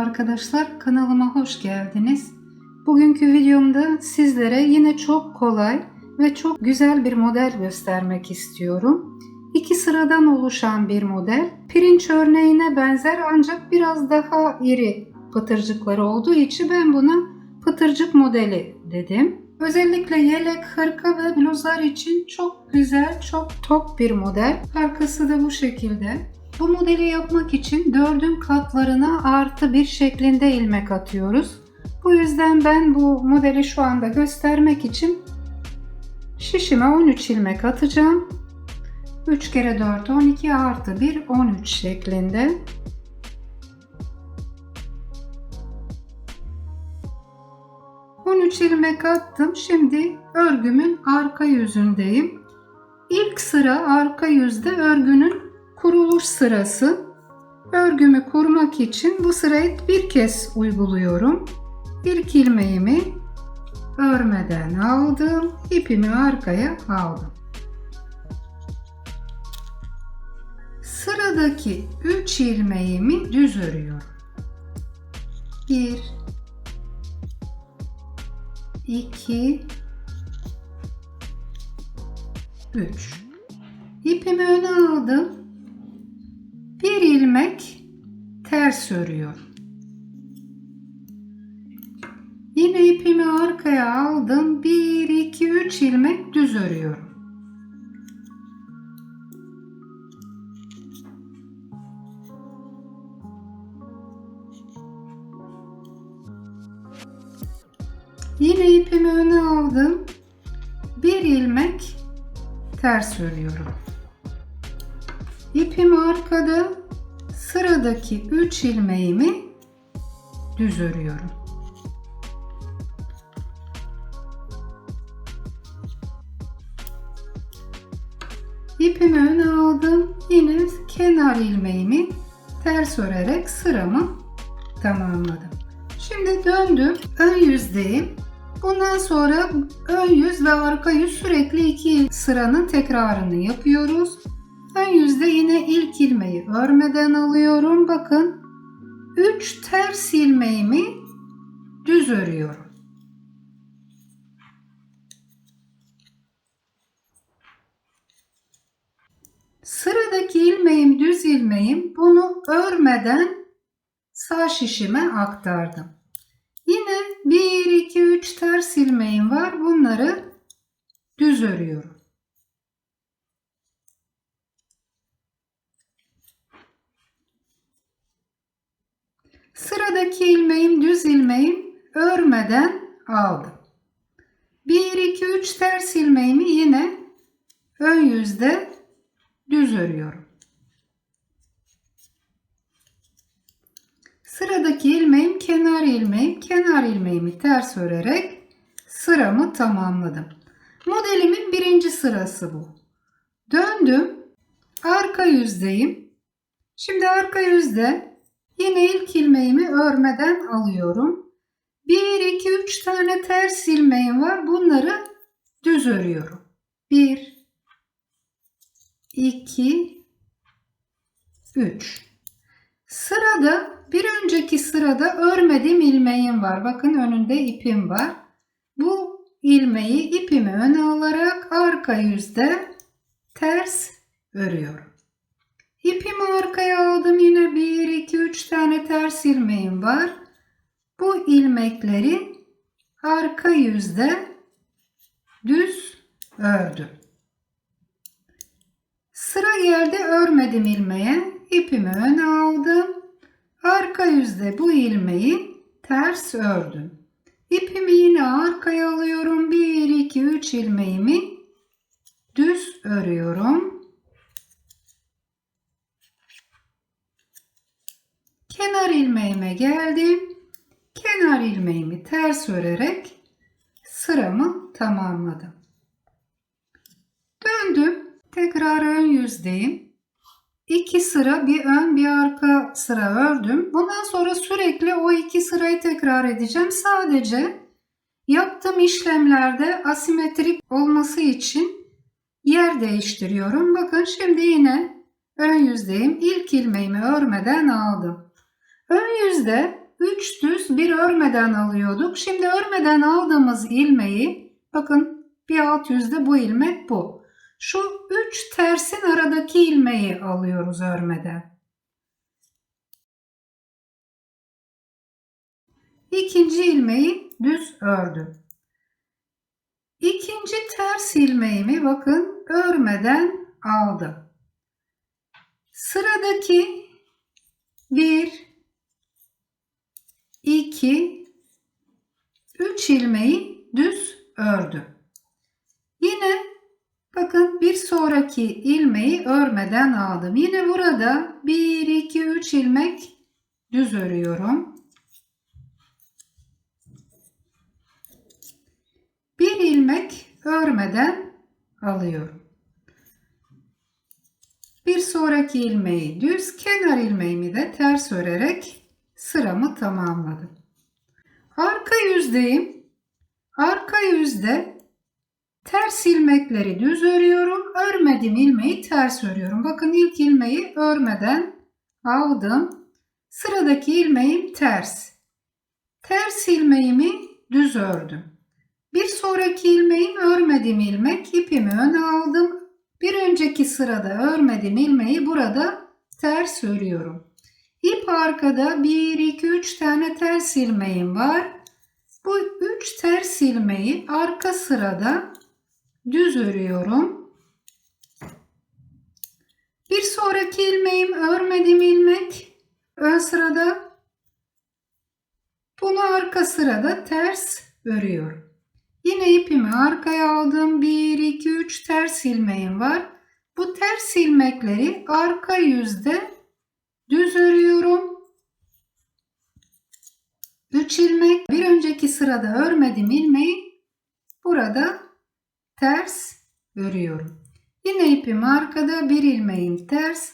arkadaşlar, kanalıma hoş geldiniz. Bugünkü videomda sizlere yine çok kolay ve çok güzel bir model göstermek istiyorum. İki sıradan oluşan bir model. Pirinç örneğine benzer ancak biraz daha iri pıtırcıkları olduğu için ben buna pıtırcık modeli dedim. Özellikle yelek, hırka ve bluzlar için çok güzel, çok tok bir model. Arkası da bu şekilde. Bu modeli yapmak için dördün katlarına artı bir şeklinde ilmek atıyoruz. Bu yüzden ben bu modeli şu anda göstermek için şişime 13 ilmek atacağım. 3 kere 4 12 artı 1 13 şeklinde. ilmek attım. Şimdi örgümün arka yüzündeyim. İlk sıra arka yüzde örgünün kuruluş sırası. Örgümü kurmak için bu sırayı bir kez uyguluyorum. İlk ilmeğimi örmeden aldım. ipimi arkaya aldım. Sıradaki 3 ilmeğimi düz örüyorum. 1 2 3 İpimi öne aldım. İlmek ters örüyorum. Yine ipimi arkaya aldım. 1 2 3 ilmek düz örüyorum. Yine ipimi öne aldım. Bir ilmek ters örüyorum. İpimi arkada sıradaki 3 ilmeğimi düz örüyorum. İpimi öne aldım. Yine kenar ilmeğimi ters örerek sıramı tamamladım. Şimdi döndüm. Ön yüzdeyim. Bundan sonra ön yüz ve arka yüz sürekli iki sıranın tekrarını yapıyoruz. Ön yüzde yine ilk ilmeği örmeden alıyorum. Bakın 3 ters ilmeğimi düz örüyorum. Sıradaki ilmeğim düz ilmeğim bunu örmeden sağ şişime aktardım. Yine 1 2 3 ters ilmeğim var. Bunları düz örüyorum. Sıradaki ilmeğim düz ilmeğim örmeden aldım. 1 2 3 ters ilmeğimi yine ön yüzde düz örüyorum. Sıradaki ilmeğim kenar ilmeğim. Kenar ilmeğimi ters örerek sıramı tamamladım. Modelimin birinci sırası bu. Döndüm. Arka yüzdeyim. Şimdi arka yüzde yine ilk ilmeğimi örmeden alıyorum. 1, 2, 3 tane ters ilmeğim var. Bunları düz örüyorum. 1, 2, 3. Sırada bir önceki sırada örmediğim ilmeğim var. Bakın önünde ipim var. Bu ilmeği ipimi öne alarak arka yüzde ters örüyorum. İpimi arkaya aldım. Yine 1, 2, 3 tane ters ilmeğim var. Bu ilmekleri arka yüzde düz ördüm. Sıra geldi örmedim ilmeğe. İpimi öne aldım. Arka yüzde bu ilmeği ters ördüm. İpimi yine arkaya alıyorum. 1, 2, 3 ilmeğimi düz örüyorum. Kenar ilmeğime geldim. Kenar ilmeğimi ters örerek sıramı tamamladım. Döndüm. Tekrar ön yüzdeyim. İki sıra bir ön bir arka sıra ördüm. Bundan sonra sürekli o iki sırayı tekrar edeceğim. Sadece yaptığım işlemlerde asimetrik olması için yer değiştiriyorum. Bakın şimdi yine ön yüzdeyim. İlk ilmeğimi örmeden aldım. Ön yüzde 3 düz bir örmeden alıyorduk. Şimdi örmeden aldığımız ilmeği bakın bir alt yüzde bu ilmek bu. Şu 3 tersin aradaki ilmeği alıyoruz örmeden. İkinci ilmeği düz ördüm. İkinci ters ilmeğimi bakın örmeden aldım. Sıradaki 1 2 3 ilmeği düz ördüm. Yine bakın bir sonraki ilmeği örmeden aldım. Yine burada 1 2 3 ilmek düz örüyorum. Bir ilmek örmeden alıyorum. Bir sonraki ilmeği düz, kenar ilmeğimi de ters örerek sıramı tamamladım. Yüzdeyim. Arka yüzde ters ilmekleri düz örüyorum. Örmediğim ilmeği ters örüyorum. Bakın ilk ilmeği örmeden aldım. Sıradaki ilmeğim ters. Ters ilmeğimi düz ördüm. Bir sonraki ilmeğim örmediğim ilmek ipimi öne aldım. Bir önceki sırada örmediğim ilmeği burada ters örüyorum. İp arkada 1 2 3 tane ters ilmeğim var. Bu 3 ters ilmeği arka sırada düz örüyorum. Bir sonraki ilmeğim örmediğim ilmek ön sırada. Bunu arka sırada ters örüyorum. Yine ipimi arkaya aldım. 1, 2, 3 ters ilmeğim var. Bu ters ilmekleri arka yüzde düz örüyorum. 3 ilmek. Bir önceki sırada örmediğim ilmeği burada ters örüyorum. Yine ipim arkada bir ilmeğim ters.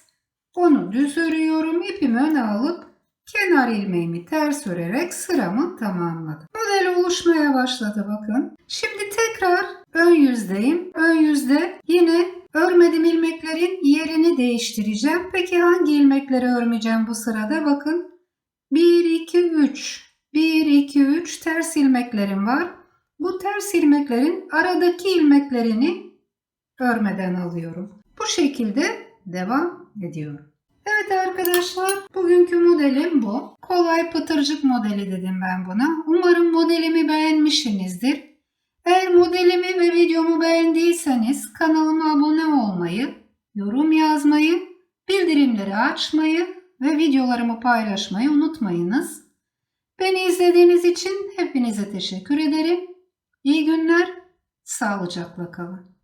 Onu düz örüyorum. İpimi öne alıp kenar ilmeğimi ters örerek sıramı tamamladım. Model oluşmaya başladı bakın. Şimdi tekrar ön yüzdeyim. Ön yüzde yine örmediğim ilmeklerin yerini değiştireceğim. Peki hangi ilmekleri örmeyeceğim bu sırada? Bakın 1 2 3 1 2 3 ters ilmeklerim var. Bu ters ilmeklerin aradaki ilmeklerini örmeden alıyorum. Bu şekilde devam ediyorum. Evet arkadaşlar bugünkü modelim bu. Kolay pıtırcık modeli dedim ben buna. Umarım modelimi beğenmişsinizdir. Eğer modelimi ve videomu beğendiyseniz kanalıma abone olmayı, yorum yazmayı, bildirimleri açmayı ve videolarımı paylaşmayı unutmayınız. Beni izlediğiniz için hepinize teşekkür ederim. İyi günler, sağlıcakla kalın.